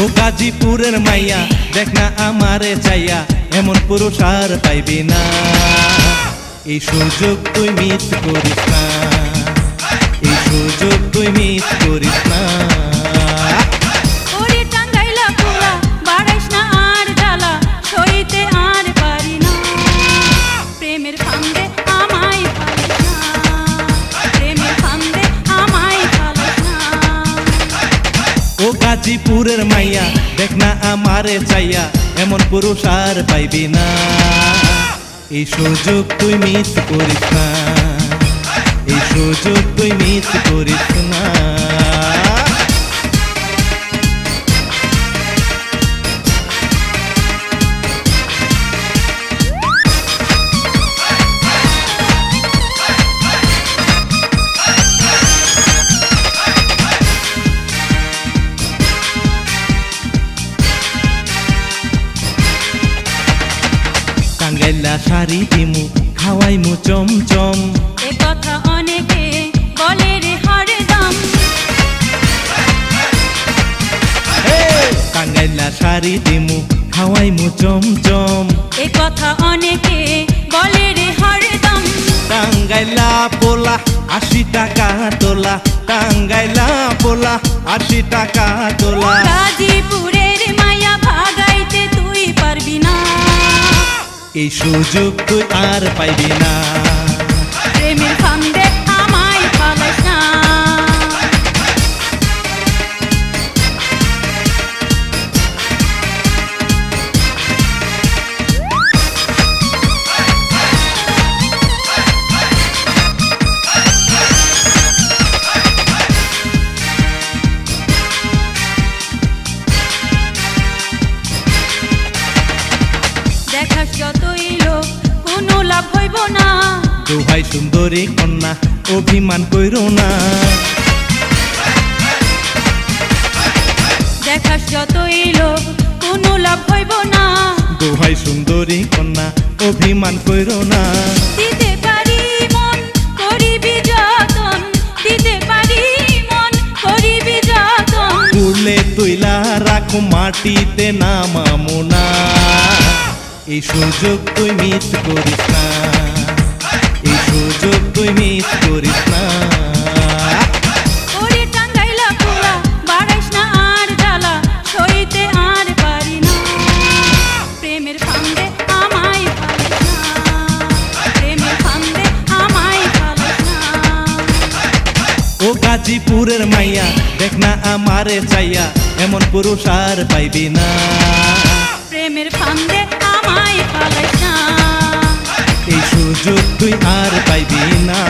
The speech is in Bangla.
ও গাজীপুরের মাইয়া, দেখ না আমারে চাইয়া, এমন পুরুষ আর পাইবি না। এই সুযোগ তুই মিস করিস না। এই সুযোগ তুই মিস করিস না। ও গাজীপুরের মাইয়া, দেখ না আমারে চাইয়া, এমন পুরুষ আর পাইবি না। এই সুযোগ তুই মিস করিস না, এই সুযোগ তুই মিস করিস না। টাঙ্গাইলা শাড়ি দিমু খাওয়াই মু চমচম। এ কথা অনেকে বলে রে হরদম টাঙ্গাইলা শাড়ি দিমু খাওয়াই মু চমচম। এ কথা অনেকে বলে রে হরদম টাঙ্গাইলা পোলা আশি টাকা তোলা। টাঙ্গাইলা পোলা আশি টাকা তোলা। গাজীপুরের মায়া ভাগাইতে এই সুযোগ তুই আর পাইবি না। প্রেমের দেখাস যতই লোক কোনো লাভ হইব না। দোহাই সুন্দরী কন্যা অভিমান কইর না। দেখাস যতই লোক কোনো লাভ হইব না। দোহাই সুন্দরী কন্যা অভিমান কইর না। দিতে পারি মন করিবি যতন। দিতে পারি মন করিবি যতন। তুলে তুইলা রাখো মাটিতে নামামু না। এই সুযোগ তুই মিস করিস না। এই সুযোগ তুই মিস করিস না। গাজীপুরের মাইয়া দেখ না আমারে চাইয়া এমন পুরুষ আর পাইবি না। প্রেমের ফান্দে আমায় ফালাইস না। এই সুযোগ তুই আর পাইবি না।